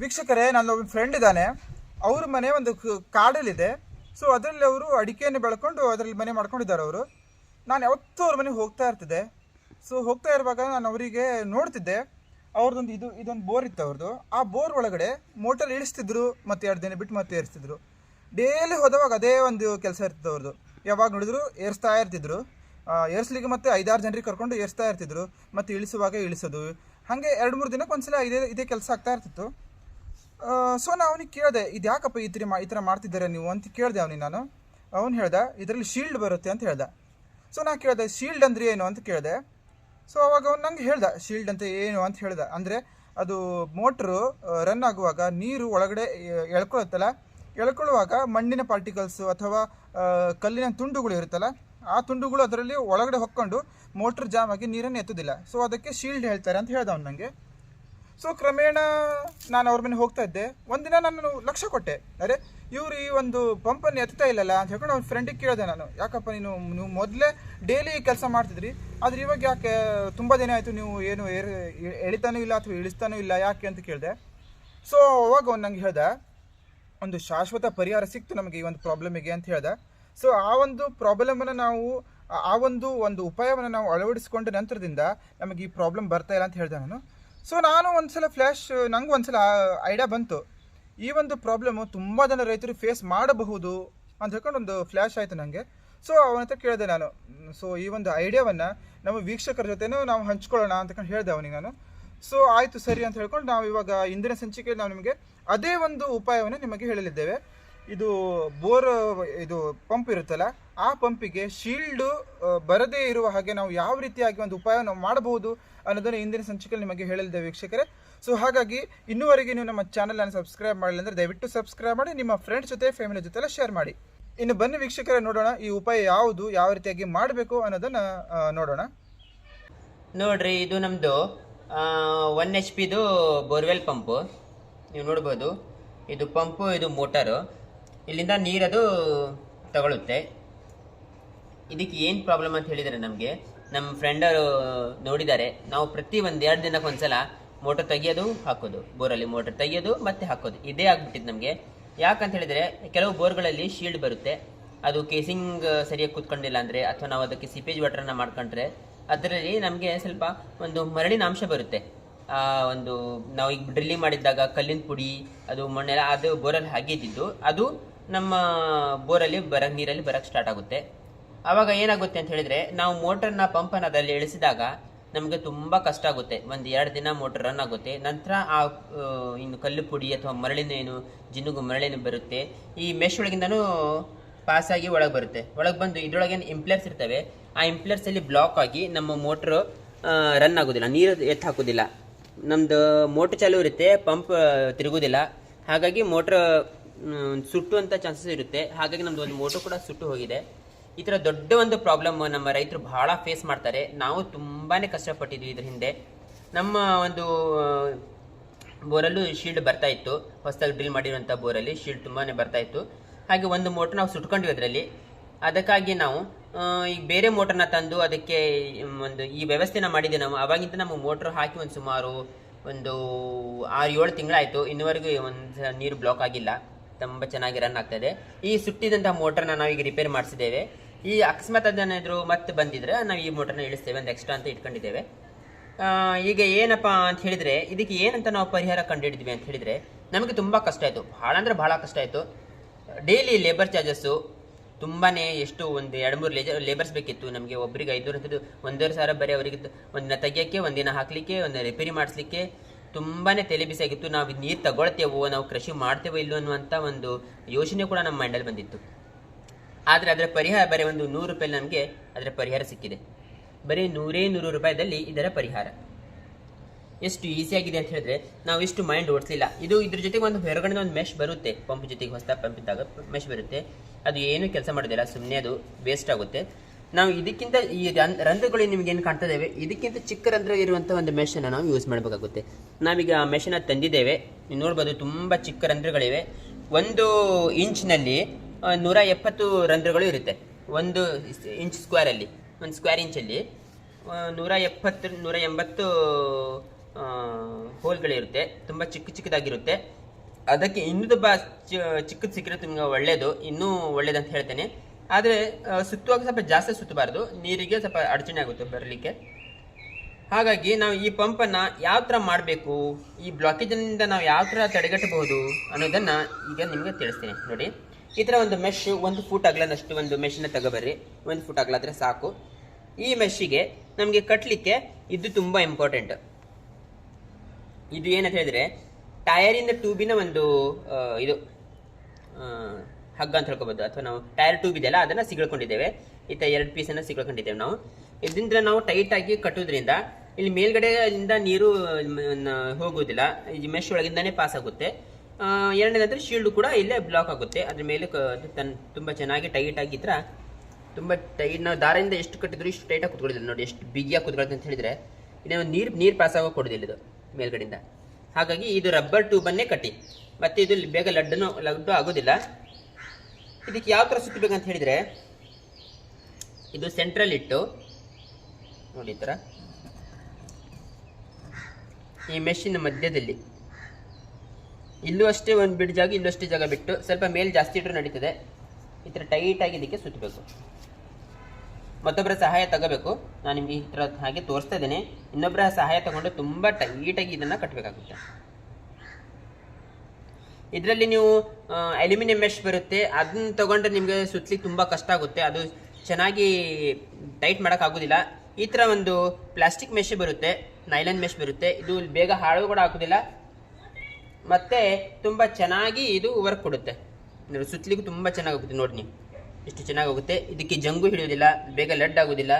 ವೀಕ್ಷಕರೇ, ನನ್ನ ಒಬ್ಬ ಫ್ರೆಂಡ್ ಇದ್ದಾನೆ. ಅವ್ರ ಮನೆ ಒಂದು ಕಾಡಲ್ಲಿದೆ. ಸೊ ಅದರಲ್ಲಿ ಅವರು ಅಡಿಕೆಯನ್ನು ಬೆಳ್ಕೊಂಡು ಅದರಲ್ಲಿ ಮನೆ ಮಾಡ್ಕೊಂಡಿದ್ದಾರೆ ಅವರು. ನಾನು ಯಾವತ್ತೂ ಅವ್ರ ಮನೆಗೆ ಹೋಗ್ತಾ ಇರ್ತಿದ್ದೆ. ಸೊ ಹೋಗ್ತಾ ಇರುವಾಗ ನಾನು ಅವರಿಗೆ ನೋಡ್ತಿದ್ದೆ. ಅವ್ರದ್ದೊಂದು ಇದು, ಇದೊಂದು ಬೋರ್ ಇತ್ತು ಅವ್ರದ್ದು ಆ ಬೋರ್ ಒಳಗಡೆ ಮೋಟರ್ ಇಳಿಸ್ತಿದ್ರು, ಮತ್ತೆ ಎರಡು ದಿನ ಬಿಟ್ಟು ಮತ್ತೆ ಏರಿಸ್ತಿದ್ರು. ಡೇಲಿ ಹೋದವಾಗ ಅದೇ ಒಂದು ಕೆಲಸ ಇರ್ತಿತ್ತು ಅವ್ರದ್ದು ಯಾವಾಗ ನೋಡಿದ್ರು ಏರಿಸ್ತಾ ಇರ್ತಿದ್ರು. ಏರ್ಸ್ಲಿಕ್ಕೆ ಮತ್ತೆ ಐದಾರು ಜನರಿಗೆ ಕರ್ಕೊಂಡು ಏರಿಸ್ತಾ ಇರ್ತಿದ್ರು. ಮತ್ತು ಇಳಿಸುವಾಗ ಇಳಿಸೋದು. ಹಾಗೆ ಎರಡು ಮೂರು ದಿನಕ್ಕೆ ಒಂದ್ಸಲ ಇದೇ ಇದೇ ಕೆಲಸ ಆಗ್ತಾ ಇರ್ತಿತ್ತು. ಸೊ ನಾನು ಅವನಿಗೆ ಕೇಳಿದೆ, ಇದು ಯಾಕಪ್ಪ ಈ ಥರ ಮಾ, ಈ ಥರ ಮಾಡ್ತಿದ್ದಾರೆ ನೀವು? ಅಂತ ಕೇಳಿದೆ ಅವನಿಗೆ ನಾನು. ಅವನು ಹೇಳ್ದೆ, ಇದರಲ್ಲಿ ಶೀಲ್ಡ್ ಬರುತ್ತೆ ಅಂತ ಹೇಳ್ದೆ. ಸೊ ನಾನು ಕೇಳಿದೆ ಶೀಲ್ಡ್ ಅಂದರೆ ಏನು? ಅಂತ ಕೇಳಿದೆ. ಸೊ ಅವಾಗ ಅವ್ನು ನಂಗೆ ಹೇಳ್ದೆ ಶೀಲ್ಡ್ ಅಂತ ಏನು? ಅಂತ ಹೇಳ್ದೆ. ಅಂದರೆ ಅದು ಮೋಟ್ರು ರನ್ ಆಗುವಾಗ ನೀರು ಒಳಗಡೆ ಎಳ್ಕೊಳತ್ತಲ್ಲ, ಎಳ್ಕೊಳ್ಳುವಾಗ ಮಣ್ಣಿನ ಪಾರ್ಟಿಕಲ್ಸು ಅಥವಾ ಕಲ್ಲಿನ ತುಂಡುಗಳು ಇರುತ್ತಲ್ಲ, ಆ ತುಂಡುಗಳು ಅದರಲ್ಲಿ ಒಳಗಡೆ ಹೊಕ್ಕೊಂಡು ಮೋಟ್ರ್ ಜಾಮ್ ಆಗಿ ನೀರನ್ನು ಎತ್ತುದಿಲ್ಲ. ಸೊ ಅದಕ್ಕೆ ಶೀಲ್ಡ್ ಹೇಳ್ತಾರೆ ಅಂತ ಹೇಳ್ದೆ ಅವ್ನು ನನಗೆ ಸೊ ಕ್ರಮೇಣ ನಾನು ಅವ್ರ ಮನೆ ಹೋಗ್ತಾ ಇದ್ದೆ. ಒಂದಿನ ನಾನು ಲಕ್ಷ್ಯ ಕೊಟ್ಟೆ. ಅರೆ, ಇವ್ರು ಈ ಒಂದು ಪಂಪನ್ನು ಎತ್ತಾ ಇಲ್ಲಲ್ಲ ಅಂತ ಹೇಳ್ಕೊಂಡು ಅವ್ನ ಫ್ರೆಂಡಿಗೆ ಕೇಳಿದೆ ನಾನು. ಯಾಕಪ್ಪ ನೀನು ನೀವು ಮೊದಲೇ ಡೈಲಿ ಕೆಲಸ ಮಾಡ್ತಿದ್ರಿ. ಆದ್ರೆ ಇವಾಗ ಯಾಕೆ? ತುಂಬ ದಿನ ಆಯಿತು ನೀವು ಏನು ಏರ್ ಎಳಿತಾನೂ ಇಲ್ಲ ಅಥವಾ ಇಳಿಸ್ತಾನೂ ಇಲ್ಲ, ಯಾಕೆ ಅಂತ ಕೇಳಿದೆ. ಸೊ ಅವಾಗ ಅವ್ನು ನಂಗೆ ಹೇಳ್ದೆ, ಒಂದು ಶಾಶ್ವತ ಪರಿಹಾರ ಸಿಕ್ತು ನಮಗೆ ಈ ಒಂದು ಪ್ರಾಬ್ಲಮಿಗೆ ಅಂತ ಹೇಳ್ದೆ. ಸೊ ಆ ಒಂದು ಪ್ರಾಬ್ಲಮನ್ನು ನಾವು, ಆ ಒಂದು ಒಂದು ಉಪಾಯವನ್ನು ನಾವು ಅಳವಡಿಸಿಕೊಂಡ ನಂತರದಿಂದ ನಮಗೆ ಈ ಪ್ರಾಬ್ಲಮ್ ಬರ್ತಾ ಇಲ್ಲ ಅಂತ ಹೇಳ್ದೆ ನಾನು. ಸೊ ನಾನು ಒಂದ್ಸಲ ಫ್ಲ್ಯಾಶ್ ನಂಗೆ ಒಂದ್ಸಲ ಐಡಿಯಾ ಬಂತು. ಈ ಒಂದು ಪ್ರಾಬ್ಲಮ್ಮು ತುಂಬ ಜನ ರೈತರು ಫೇಸ್ ಮಾಡಬಹುದು ಅಂತ ಹೇಳ್ಕೊಂಡು ಒಂದು ಫ್ಲ್ಯಾಶ್ ಆಯಿತು ನನಗೆ ಸೊ ಅವನ ಹತ್ರ ಕೇಳಿದೆ ನಾನು. ಸೊ ಈ ಒಂದು ಐಡಿಯಾವನ್ನು ನಮ್ಮ ವೀಕ್ಷಕರ ಜೊತೆನೂ ನಾವು ಹಂಚ್ಕೊಳ್ಳೋಣ ಅಂತಕೊಂಡು ಹೇಳಿದೆ ಅವನಿಗೆ ನಾನು. ಸೊ ಆಯಿತು ಸರಿ ಅಂತ ಹೇಳ್ಕೊಂಡು ನಾವು ಇವಾಗ ಇಂದಿನ ಸಂಚಿಕೆಯಲ್ಲಿ ನಾವು ನಿಮಗೆ ಅದೇ ಒಂದು ಉಪಾಯವನ್ನು ನಿಮಗೆ ಹೇಳಲಿದ್ದೇವೆ. ಇದು ಬೋರ್, ಇದು ಪಂಪ್ ಇರುತ್ತಲ್ಲ ಆ ಪಂಪಿಗೆ ಶೀಲ್ಡು ಬರದೇ ಇರುವ ಹಾಗೆ ನಾವು ಯಾವ ರೀತಿಯಾಗಿ ಒಂದು ಉಪಾಯ ನಾವು ಮಾಡಬಹುದು ಅನ್ನೋದನ್ನು ಇಂದಿನ ಸಂಚಿಕೆಯಲ್ಲಿ ನಿಮಗೆ ಹೇಳಿದ್ದೆ ವೀಕ್ಷಕರೇ. ಸೊ ಹಾಗಾಗಿ ಇನ್ನುವರೆಗೆ ನೀವು ನಮ್ಮ ಚಾನಲನ್ನು ಸಬ್ಸ್ಕ್ರೈಬ್ ಮಾಡಲಿಲ್ಲ ಅಂದರೆ ದಯವಿಟ್ಟು ಸಬ್ಸ್ಕ್ರೈಬ್ ಮಾಡಿ, ನಿಮ್ಮ ಫ್ರೆಂಡ್ಸ್ ಜೊತೆ ಫ್ಯಾಮಿಲಿ ಜೊತೆ ಎಲ್ಲ ಶೇರ್ ಮಾಡಿ. ಇನ್ನು ಬನ್ನಿ ವೀಕ್ಷಕರೇ, ನೋಡೋಣ ಈ ಉಪಾಯ ಯಾವುದು, ಯಾವ ರೀತಿಯಾಗಿ ಮಾಡಬೇಕು ಅನ್ನೋದನ್ನು ನೋಡೋಣ. ನೋಡ್ರಿ, ಇದು ನಮ್ಮದು ಒನ್ ಎಚ್ ಪಿದು ಬೋರ್ವೆಲ್ ಪಂಪು. ನೀವು ನೋಡ್ಬೋದು. ಇದು ಪಂಪು, ಇದು ಮೋಟರು ಇಲ್ಲಿಂದ ನೀರದು ತಗೊಳುತ್ತೆ. ಇದಕ್ಕೆ ಏನು ಪ್ರಾಬ್ಲಮ್ ಅಂತ ಹೇಳಿದರೆ ನಮಗೆ ನಮ್ಮ ಫ್ರೆಂಡರು ನೋಡಿದ್ದಾರೆ, ನಾವು ಪ್ರತಿ ಒಂದು ಎರಡು ದಿನಕ್ಕೆ ಒಂದ್ಸಲ ಮೋಟರ್ ತೆಗಿಯೋದು, ಹಾಕೋದು. ಬೋರಲ್ಲಿ ಮೋಟರ್ ತೆಗಿಯೋದು, ಮತ್ತೆ ಹಾಕೋದು. ಇದೇ ಆಗ್ಬಿಟ್ಟಿದ್ದು ನಮಗೆ. ಯಾಕಂತ ಹೇಳಿದರೆ, ಕೆಲವು ಬೋರ್ಗಳಲ್ಲಿ ಶೀಲ್ಡ್ ಬರುತ್ತೆ. ಅದು ಕೇಸಿಂಗ್ ಸರಿಯಾಗಿ ಕೂತ್ಕೊಂಡಿಲ್ಲ ಅಂದರೆ, ಅಥವಾ ನಾವು ಅದಕ್ಕೆ ಸಿಪೇಜ್ ವಾಟರನ್ನು ಮಾಡ್ಕೊಂಡ್ರೆ, ಅದರಲ್ಲಿ ನಮಗೆ ಸ್ವಲ್ಪ ಒಂದು ಮರಳಿನ ಅಂಶ ಬರುತ್ತೆ ಒಂದು, ನಾವು ಈಗ ಡ್ರಿಲ್ಲಿಂಗ್ ಮಾಡಿದ್ದಾಗ ಕಲ್ಲಿನ ಪುಡಿ, ಅದು ಮಣ್ಣೆಲ್ಲ ಅದು ಬೋರಲ್ಲಿ ಹಾಗಿದ್ದಿದ್ದು ಅದು ನಮ್ಮ ಬೋರಲ್ಲಿ ಬರ, ನೀರಲ್ಲಿ ಬರಕ್ಕೆ ಸ್ಟಾರ್ಟ್ ಆಗುತ್ತೆ. ಆವಾಗ ಏನಾಗುತ್ತೆ ಅಂತ ಹೇಳಿದ್ರೆ, ನಾವು ಮೋಟರ್ನ ಪಂಪನ್ನು ಅದರಲ್ಲಿ ಇಳಿಸಿದಾಗ ನಮಗೆ ತುಂಬ ಕಷ್ಟ ಆಗುತ್ತೆ. ಒಂದು ಎರಡು ದಿನ ಮೋಟರ್ ರನ್ ಆಗುತ್ತೆ. ನಂತರ ಆ ಇನ್ನು ಕಲ್ಲು ಪುಡಿ ಅಥವಾ ಮರಳಿನ ಏನು, ಜಿನುಗು ಮರಳಿನ ಬರುತ್ತೆ. ಈ ಮೆಶ್ ಒಳಗಿಂದನೂ ಪಾಸ್ ಆಗಿ ಒಳಗೆ ಬರುತ್ತೆ. ಒಳಗೆ ಬಂದು ಇದರೊಳಗೇನು ಇಂಪ್ಲೇರ್ಸ್ ಇರ್ತವೆ, ಆ ಇಂಪ್ಲೇರ್ಸ್ ಅಲ್ಲಿ ಬ್ಲಾಕ್ ಆಗಿ ನಮ್ಮ ಮೋಟ್ರು ರನ್ ಆಗೋದಿಲ್ಲ. ನೀರು ಎತ್ತು ಹಾಕೋದಿಲ್ಲ. ನಮ್ದು ಮೋಟ್ರ್ ಚಾಲು ಇರುತ್ತೆ ಪಂಪ್ ತಿರುಗೋದಿಲ್ಲ. ಹಾಗಾಗಿ ಮೋಟ್ರ್ ಸುಟ್ಟುವಂಥ ಚಾನ್ಸಸ್ ಇರುತ್ತೆ. ಹಾಗಾಗಿ ನಮ್ದು ಒಂದು ಮೋಟ್ರ್ ಕೂಡ ಸುಟ್ಟು ಹೋಗಿದೆ. ಈ ಥರ ದೊಡ್ಡ ಒಂದು ಪ್ರಾಬ್ಲಮ್ ನಮ್ಮ ರೈತರು ಬಹಳ ಫೇಸ್ ಮಾಡ್ತಾರೆ. ನಾವು ತುಂಬಾನೇ ಕಷ್ಟಪಟ್ಟಿದ್ವಿ ಇದ್ರ ಹಿಂದೆ. ನಮ್ಮ ಒಂದು ಬೋರಲ್ಲೂ ಶೀಲ್ಡ್ ಬರ್ತಾ ಇತ್ತು. ಹೊಸದಾಗಿ ಡ್ರಿಲ್ ಮಾಡಿರುವಂಥ ಬೋರಲ್ಲಿ ಶೀಲ್ಡ್ ತುಂಬಾನೇ ಬರ್ತಾ ಇತ್ತು. ಹಾಗೆ ಒಂದು ಮೋಟ್ರ್ ನಾವು ಸುಟ್ಕೊಂಡ್ವಿ ಅದರಲ್ಲಿ. ಅದಕ್ಕಾಗಿ ನಾವು ಈಗ ಬೇರೆ ಮೋಟರ್ನ ತಂದು ಅದಕ್ಕೆ ಒಂದು ಈ ವ್ಯವಸ್ಥೆನ ಮಾಡಿದ್ದೆ ನಾವು. ಅವಾಗಿಂದ ನಮ್ಮ ಮೋಟ್ರ್ ಹಾಕಿ ಒಂದು ಸುಮಾರು ಒಂದು ಆರು ಏಳು ತಿಂಗಳಾಯಿತು. ಇನ್ನುವರೆಗೂ ಒಂದು ನೀರು ಬ್ಲಾಕ್ ಆಗಿಲ್ಲ. ತುಂಬ ಚೆನ್ನಾಗಿ ರನ್ ಆಗ್ತಾ ಇದೆ. ಈ ಸುಟ್ಟಿದಂತಹ ಮೋಟರ್ನ ನಾವೀಗ ರಿಪೇರ್ ಮಾಡಿಸಿದ್ದೇವೆ. ಈ ಅಕಸ್ಮಾತ್ ಅದೇನಾದರೂ ಮತ್ತೆ ಬಂದಿದ್ರೆ ನಾವು ಈ ಮೋಟರ್ನ ಇಳಿಸ್ತೇವೆ, ಒಂದು ಎಕ್ಸ್ಟ್ರಾ ಅಂತ ಇಟ್ಕೊಂಡಿದ್ದೇವೆ. ಈಗ ಏನಪ್ಪ ಅಂತ ಹೇಳಿದ್ರೆ, ಇದಕ್ಕೆ ಏನಂತ ನಾವು ಪರಿಹಾರ ಕಂಡುಹಿಡಿದ್ವಿ ಅಂತ ಹೇಳಿದ್ರೆ, ನಮಗೆ ತುಂಬ ಕಷ್ಟ ಆಯಿತು. ಭಾಳ ಅಂದರೆ ಭಾಳ ಕಷ್ಟ ಆಯಿತು. ಡೈಲಿ ಲೇಬರ್ ಚಾರ್ಜಸ್ಸು ತುಂಬಾ ಎಷ್ಟು ಒಂದು ಎರಡು ಮೂರು ಲೇಜರ್ ಲೇಬರ್ಸ್ ಬೇಕಿತ್ತು. ನಮಗೆ ಒಬ್ಬರಿಗೆ ಐದು ಒಂದೂವರೆ ಸಾವಿರ ಬರೀ ಅವರಿಗೆ ಒಂದಿನ ತೆಗಿಯೋಕ್ಕೆ ಒಂದಿನ ಹಾಕ್ಲಿಕ್ಕೆ, ಒಂದು ರಿಪೇರಿ ಮಾಡಿಸ್ಲಿಕ್ಕೆ ತುಂಬಾನೇ ತಲೆ ಬಿಸಿ ಆಗಿತ್ತು ನಾವು ನೀರು ತಗೊಳ್ತೇವೋ, ನಾವು ಕೃಷಿ ಮಾಡ್ತೇವೋ ಇಲ್ಲೋ ಅನ್ನುವಂಥ ಒಂದು ಯೋಚನೆ ಕೂಡ ನಮ್ಮ ಮೈಂಡಲ್ಲಿ ಬಂದಿತ್ತು. ಆದರೆ ಅದರ ಪರಿಹಾರ ಬರೀ ಒಂದು ನೂರು ರೂಪಾಯಿ ನಮಗೆ ಅದರ ಪರಿಹಾರ ಸಿಕ್ಕಿದೆ. ಬರೀ ನೂರೇ ನೂರು ರೂಪಾಯಿದಲ್ಲಿ ಇದರ ಪರಿಹಾರ. ಎಷ್ಟು ಈಸಿಯಾಗಿದೆ ಅಂತ ಹೇಳಿದ್ರೆ, ನಾವು ಇಷ್ಟು ಮೈಂಡ್ ಓಡಿಸಲಿಲ್ಲ. ಇದು ಇದ್ರ ಜೊತೆಗೆ ಒಂದು ಹೊರಗಡೆ ಒಂದು ಮೆಶ್ ಬರುತ್ತೆ. ಪಂಪ್ ಜೊತೆಗೆ ಹೊಸ ಪಂಪ್ ಇದ್ದಾಗ ಮೆಶ್ ಬರುತ್ತೆ. ಅದು ಏನು ಕೆಲಸ ಮಾಡೋದಿಲ್ಲ. ಸುಮ್ಮನೆ ಅದು ವೇಸ್ಟ್ ಆಗುತ್ತೆ. ನಾವು ಇದಕ್ಕಿಂತ ಈ ರಂಧ್ರಗಳು ನಿಮ್ಗೆ ಏನು ಕಾಣ್ತಾ ಇದ್ದಾವೆ ಇದಕ್ಕಿಂತ ಚಿಕ್ಕ ರಂಧ್ರ ಇರುವಂಥ ಒಂದು ಮೆಷನ್ನು ನಾವು ಯೂಸ್ ಮಾಡಬೇಕಾಗುತ್ತೆ. ನಾವೀಗ ಆ ಮೆಷನ್ನ ತಂದಿದ್ದೇವೆ. ನೀವು ನೋಡ್ಬೋದು ತುಂಬ ಚಿಕ್ಕ ರಂಧ್ರಗಳಿವೆ. ಒಂದು ಇಂಚ್ನಲ್ಲಿ ನೂರ ಎಪ್ಪತ್ತು ರಂಧ್ರಗಳು ಇರುತ್ತೆ. ಒಂದು ಇಂಚ್ ಸ್ಕ್ವೇರಲ್ಲಿ ಒಂದು ಸ್ಕ್ವೇರ್ ಇಂಚಲ್ಲಿ ನೂರ ಎಪ್ಪತ್ತು, ನೂರ ಎಂಬತ್ತು ಹೋಲ್ಗಳಿರುತ್ತೆ. ತುಂಬ ಚಿಕ್ಕ ಚಿಕ್ಕದಾಗಿರುತ್ತೆ. ಅದಕ್ಕೆ ಇನ್ನೂ ತುಂಬ ಚಿಕ್ಕದು ಸಿಕ್ಕರೆ ತುಂಬ ಒಳ್ಳೆಯದು ಇನ್ನೂ ಒಳ್ಳೇದಂತ ಹೇಳ್ತೇನೆ. ಆದರೆ ಸುತ್ತುವಾಗ ಸ್ವಲ್ಪ ಜಾಸ್ತಿ ಸುತ್ತಬಾರ್ದು. ನೀರಿಗೆ ಸ್ವಲ್ಪ ಅಡಚಣೆ ಆಗುತ್ತೆ ಬರಲಿಕ್ಕೆ. ಹಾಗಾಗಿ ನಾವು ಈ ಪಂಪನ್ನು ಯಾವ ಥರ ಮಾಡಬೇಕು? ಈ ಬ್ಲಾಕೇಜಿನಿಂದ ನಾವು ಯಾವ ಥರ ತಡೆಗಟ್ಟಬಹುದು ಅನ್ನೋದನ್ನು ಈಗ ನಿಮಗೆ ತಿಳಿಸ್ತೀನಿ. ನೋಡಿ, ಈ ಥರ ಒಂದು ಮೆಶ್ ಒಂದು ಫೂಟ್ ಆಗ್ಲಾದಷ್ಟು ಒಂದು ಮೆಶ್ನ ತಗೋಬರ್ರಿ. ಒಂದು ಫೂಟ್ ಅಗಲಾದ್ರೆ ಸಾಕು. ಈ ಮೆಶ್ಶಿಗೆ ನಮಗೆ ಕಟ್ಟಲಿಕ್ಕೆ ಇದು ತುಂಬ ಇಂಪಾರ್ಟೆಂಟ್ ಇದು ಏನಂತ ಹೇಳಿದ್ರೆ ಟಯರಿಂದ ಟ್ಯೂಬಿನ ಒಂದು ಇದು ಹಗ್ಗ ಅಂತ ಹೇಳ್ಕೋಬಹುದು ಅಥವಾ ನಾವು ಟೈರ್ ಟ್ಯೂಬ್ ಇದೆಯಲ್ಲ, ಅದನ್ನ ಸಿಗಳ್ಕೊಂಡಿದ್ದೇವೆ. ಈ ಥರ ಎರಡು ಪೀಸನ್ನು ಸಿಗಳ್ಕೊಂಡಿದ್ದೇವೆ ನಾವು. ಇದರಿಂದ ನಾವು ಟೈಟ್ ಆಗಿ ಕಟ್ಟೋದ್ರಿಂದ ಇಲ್ಲಿ ಮೇಲ್ಗಡೆಯಿಂದ ನೀರು ಹೋಗುವುದಿಲ್ಲ. ಈ ಮೆಶ್ ಒಳಗಿಂದಾನೇ ಪಾಸ್ ಆಗುತ್ತೆ. ಎರಡನೇದಂದ್ರೆ ಶೀಲ್ಡ್ ಕೂಡ ಇಲ್ಲೇ ಬ್ಲಾಕ್ ಆಗುತ್ತೆ. ಅದ್ರ ಮೇಲೆ ತುಂಬಾ ಚೆನ್ನಾಗಿ ಟೈಟ್ ಆಗಿದ್ರ ತುಂಬ ಟೈಟ್ ನಾವು ದಾರದಿಂದ ಎಷ್ಟು ಕಟ್ಟಿದ್ರು ಇಷ್ಟು ಟೈಟಾಗಿ ಕುತ್ಕೊಳ್ಳಿಲ್ಲ ನೋಡಿ, ಎಷ್ಟು ಬಿಗಿಯಾಗಿ ಕುತ್ಕೊಳುತ್ತೆ ಅಂತ ಹೇಳಿದ್ರೆ, ಇನ್ನು ನೀರು ನೀರು ಪಾಸ್ ಆಗೋ ಕೊಡೋದಿಲ್ಲ ಇದು ಮೇಲ್ಗಡೆಯಿಂದ. ಹಾಗಾಗಿ ಇದು ರಬ್ಬರ್ ಟ್ಯೂಬನ್ನೇ ಕಟ್ಟಿ. ಮತ್ತೆ ಇದು ಬೇಗ ಲಡ್ಡನು, ಲಡ್ಡು ಆಗೋದಿಲ್ಲ. ಇದಕ್ಕೆ ಯಾವ ಥರ ಸುತ್ತಬೇಕಂತ ಹೇಳಿದರೆ, ಇದು ಸೆಂಟ್ರಲ್ ಇಟ್ಟು, ನೋಡಿ ಈ ಥರ ಈ ಮೆಷಿನ ಮಧ್ಯದಲ್ಲಿ. ಇಲ್ಲೂ ಅಷ್ಟೇ ಒಂದು ಬಿಡ್ ಜಾಗ ಇಲ್ಲೂ ಅಷ್ಟೇ ಜಾಗ ಬಿಟ್ಟು ಸ್ವಲ್ಪ ಮೇಲೆ ಜಾಸ್ತಿ ಇಟ್ಟರು ನಡೀತದೆ. ಈ ಥರ ಟೈಟಾಗಿ ಇದಕ್ಕೆ ಸುತ್ತಬೇಕು ಮತ್ತೊಬ್ಬರ ಸಹಾಯ ತಗೋಬೇಕು. ನಾನು ನಿಮಗೆ ಈ ಥರ ಹಾಗೆ ತೋರಿಸ್ತಾ ಇದ್ದೇನೆ. ಇನ್ನೊಬ್ಬರ ಸಹಾಯ ತಗೊಂಡು ತುಂಬ ಟೈಟಾಗಿ ಇದನ್ನು ಕಟ್ಟಬೇಕಾಗುತ್ತೆ ಇದರಲ್ಲಿ ನೀವು ಅಲ್ಯೂಮಿನಿಯಂ ಮೆಶ್ ಬರುತ್ತೆ. ಅದನ್ನ ತಗೊಂಡ್ರೆ ನಿಮಗೆ ಸುತ್ತಲಿಕ್ಕೆ ತುಂಬ ಕಷ್ಟ ಆಗುತ್ತೆ. ಅದು ಚೆನ್ನಾಗಿ ಟೈಟ್ ಮಾಡೋಕ್ಕಾಗೋದಿಲ್ಲ ಈ ಥರ ಒಂದು ಪ್ಲಾಸ್ಟಿಕ್ ಮೆಶ್ ಬರುತ್ತೆ. ನೈಲನ್ ಮೆಶ್ ಬರುತ್ತೆ. ಇದು ಬೇಗ ಹಾಳು ಕೂಡ ಹಾಕೋದಿಲ್ಲ ಮತ್ತು ತುಂಬ ಚೆನ್ನಾಗಿ ಇದು ವರ್ಕ್ ಕೊಡುತ್ತೆ. ನೋಡಿ ಸುತ್ತಲಿಕ್ಕೂ ತುಂಬ ಚೆನ್ನಾಗಿ ಹೋಗುತ್ತೆ ನೋಡಿ ನೀವು. ಎಷ್ಟು ಚೆನ್ನಾಗಿ ಹೋಗುತ್ತೆ. ಇದಕ್ಕೆ ಜಂಗು ಹಿಡಿಯೋದಿಲ್ಲ ಬೇಗ ಲೆಡ್ ಆಗೋದಿಲ್ಲ.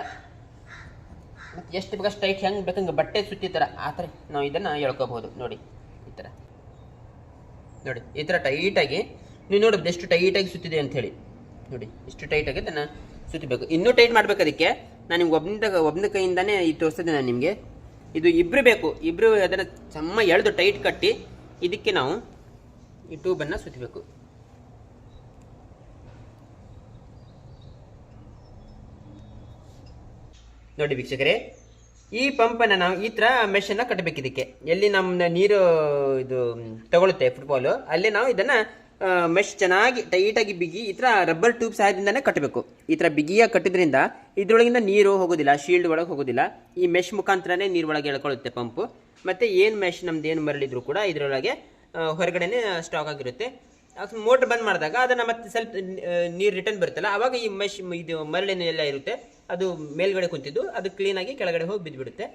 ಮತ್ತು ಎಷ್ಟು ಬೇಕಷ್ಟು ಟೈಟ್ ಹೆಂಗೆ ಬೇಕಂಗೆ ಬಟ್ಟೆ ಸುತ್ತಿ ಥರ ಆ ಥರ ನಾವು ಇದನ್ನು ಹೇಳ್ಕೋಬೋದು ನೋಡಿ. ನೋಡಿ, ಈ ಥರ ಟೈಟಾಗಿ ನೀವು ನೋಡಬಹುದು ಎಷ್ಟು ಟೈಟಾಗಿ ಸುತ್ತಿದೆ ಅಂತ ಹೇಳಿ ನೋಡಿ, ಎಷ್ಟು ಟೈಟಾಗಿ ಅದನ್ನು ಸುತ್ತಬೇಕು. ಇನ್ನೂ ಟೈಟ್ ಮಾಡ್ಬೇಕು ಅದಕ್ಕೆ ನಾನು ನಿಮ್ಗೆ ಒಬ್ಬನಿಂದ ಒಬ್ಬನ ಕೈಯಿಂದಾನೇ ಈ ತೋರಿಸ್ತಿದ್ದೆ ನಾನು ನಿಮಗೆ. ಇದು ಇಬ್ಬರು ಬೇಕು. ಇಬ್ಬರು ಅದನ್ನು ಚೆಮ್ಮ ಎಳೆದು ಟೈಟ್ ಕಟ್ಟಿ, ಇದಕ್ಕೆ ನಾವು ಈ ಟ್ಯೂಬನ್ನು ಸುತ್ತಬೇಕು ನೋಡಿ ವೀಕ್ಷಕರೇ ಈ ಪಂಪನ್ನು ನಾವು ಈ ಥರ ಮೆಷನ್ನು ಕಟ್ಟಬೇಕು ಇದಕ್ಕೆ. ಎಲ್ಲಿ ನಮ್ಮ ನೀರು ಇದು ತಗೊಳುತ್ತೆ ಫುಟ್ಬಾಲು ಅಲ್ಲಿ ನಾವು ಇದನ್ನು ಮೆಶ್ ಚೆನ್ನಾಗಿ ಟೈಟಾಗಿ ಬಿಗಿ ಈ ಥರ ರಬ್ಬರ್ ಟ್ಯೂಬ್ ಸಹಾಯದಿಂದನೇ ಕಟ್ಟಬೇಕು ಈ ಥರ ಬಿಗಿಯಾಗಿ ಕಟ್ಟಿದ್ರಿಂದ ಇದರೊಳಗಿಂದ ನೀರು ಹೋಗೋದಿಲ್ಲ ಶೀಲ್ಡ್ ಒಳಗೆ ಹೋಗೋದಿಲ್ಲ. ಈ ಮೆಶ್ ಮುಖಾಂತರನೇ ನೀರು ಒಳಗೆ ಎಳ್ಕೊಳ್ಳುತ್ತೆ ಪಂಪು ಮತ್ತು ಏನು ಮೆಶ್ ನಮ್ದು ಏನು ಮರಳಿದ್ರು ಕೂಡ ಇದರೊಳಗೆ ಹೊರಗಡೆನೆ ಸ್ಟಾಕ್ ಆಗಿರುತ್ತೆ. ಮೋಟ್ರ್ ಬಂದ್ ಮಾಡಿದಾಗ ಅದನ್ನು ಮತ್ತೆ ಸ್ವಲ್ಪ ನೀರು ರಿಟರ್ನ್ ಬರುತ್ತಲ್ಲ, ಅವಾಗ ಈ ಮೆಶ್ ಇದು ಮರಳಿನೆಲ್ಲ ಇರುತ್ತೆ. ಅದು ಮೇಲ್ಗಡೆ ಕುಂತಿದ್ದು, ಅದು ಕ್ಲೀನಾಗಿ ಕೆಳಗಡೆ ಹೋಗಿ ಬಿದ್ದುಬಿಡುತ್ತೆ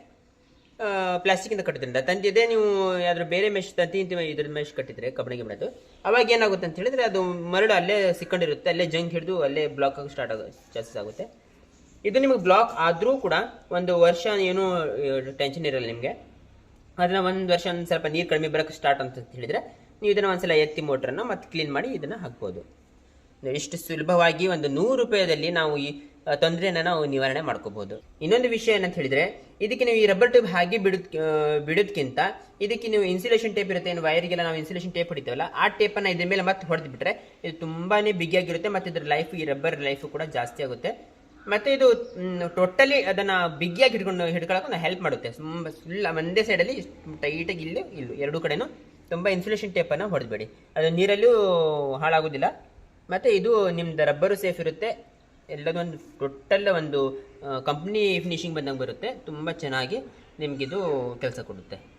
ಪ್ಲಾಸ್ಟಿಕ್ಕಿಂದ ಕಟ್ಟಿದ್ರಿಂದ. ತಂದಿದೆ ನೀವು ಯಾವ್ದಾದ್ರು ಬೇರೆ ಮೆಶ್ ತಂತಿ ಇದ್ರ ಮೆಶ್ ಕಟ್ಟಿದ್ರೆ, ಕಬ್ಬಣಿಗೆ ಬಿಡೋದು. ಅವಾಗ ಏನಾಗುತ್ತೆ ಅಂತ ಹೇಳಿದ್ರೆ, ಅದು ಮರಳು ಅಲ್ಲೇ ಸಿಕ್ಕೊಂಡಿರುತ್ತೆ, ಅಲ್ಲೇ ಜಂಕ್ ಹಿಡಿದು, ಅಲ್ಲೇ ಬ್ಲಾಕ್ ಆಗಿ ಸ್ಟಾರ್ಟ್ ಆಗೋ ಚಾನ್ಸಸ್ ಆಗುತ್ತೆ. ಇದು ನಿಮಗೆ ಬ್ಲಾಕ್ ಆದರೂ ಕೂಡ ಒಂದು ವರ್ಷ ಏನು ಟೆನ್ಷನ್ ಇರಲ್ಲ ನಿಮಗೆ. ಅದನ್ನ ಒಂದು ವರ್ಷ ಒಂದು ಸ್ವಲ್ಪ ನೀರು ಕಡಿಮೆ ಬರೋಕ್ಕೆ ಸ್ಟಾರ್ಟ್ ಅಂತ ಹೇಳಿದ್ರೆ, ನೀವು ಇದನ್ನು ಒಂದ್ಸಲ ಎತ್ತಿ ಮೋಟ್ರನ್ನು ಮತ್ತೆ ಕ್ಲೀನ್ ಮಾಡಿ ಇದನ್ನು ಹಾಕ್ಬೋದು. ಇಷ್ಟು ಸುಲಭವಾಗಿ ಒಂದು ನೂರು ರೂಪಾಯಿಯಲ್ಲಿ ನಾವು ಈ ತೊಂದರೆನ ನಾವು ನಿವಾರಣೆ ಮಾಡ್ಕೋಬಹುದು ಇನ್ನೊಂದು ವಿಷಯ ಏನಂತ ಹೇಳಿದ್ರೆ, ಇದಕ್ಕೆ ನೀವು ಈ ರಬ್ಬರ್ ಟ್ಯೂಬ್ ಹಾಗೆ ಬಿಡೋದ್ ಬಿಡೋದ್ಕಿಂತ ಇದಕ್ಕೆ ನೀವು ಇನ್ಸುಲೇಷನ್ ಟೇಪ್ ಇರುತ್ತೆ, ಏನು ವೈರಿಗೆಲ್ಲ ನಾವು ಇನ್ಸುಲೇಷನ್ ಟೇಪ್ ಹೊಡಿತೀವಲ್ಲ, ಆ ಟೇಪನ್ನು ಇದ್ರ ಮೇಲೆ ಮತ್ತೆ ಹೊಡೆದು ಬಿಟ್ರೆ ಇದು ತುಂಬಾನೇ ಬಿಗಿಯಾಗಿರುತ್ತೆ ಮತ್ತೆ ಇದ್ರ ಲೈಫ್ ಈ ರಬ್ಬರ್ ಲೈಫ್ ಕೂಡ ಜಾಸ್ತಿ ಆಗುತ್ತೆ. ಮತ್ತೆ ಇದು ಟೋಟಲಿ ಅದನ್ನ ಬಿಗಿಯಾಗಿ ಹಿಡ್ಕೊಂಡು ಹಿಡ್ಕೊಳ್ಳೋಕೆ ಹೆಲ್ಪ್ ಮಾಡುತ್ತೆ. ತುಂಬ ಫುಲ್ ಒಂದೇ ಸೈಡಲ್ಲಿ ಟೈಟಾಗಿ ಇಲ್ಲಿ, ಇಲ್ಲ, ಎರಡು ಕಡೆನೂ ತುಂಬ ಇನ್ಸುಲೇಷನ್ ಟೇಪನ್ನು ಹೊಡೆದ್ಬೇಡಿ. ಅದು ನೀರಲ್ಲೂ ಹಾಳಾಗೋದಿಲ್ಲ. ಮತ್ತು ಇದು ನಿಮ್ದು ರಬ್ಬರು ಸೇಫ್ ಇರುತ್ತೆ. ಎಲ್ಲದೊಂದು ಟೋಟಲ್ ಒಂದು ಕಂಪ್ನಿ ಫಿನಿಶಿಂಗ್ ಬಂದಂಗೆ ಬರುತ್ತೆ. ತುಂಬ ಚೆನ್ನಾಗಿ ನಿಮಗಿದು ಕೆಲಸ ಕೊಡುತ್ತೆ.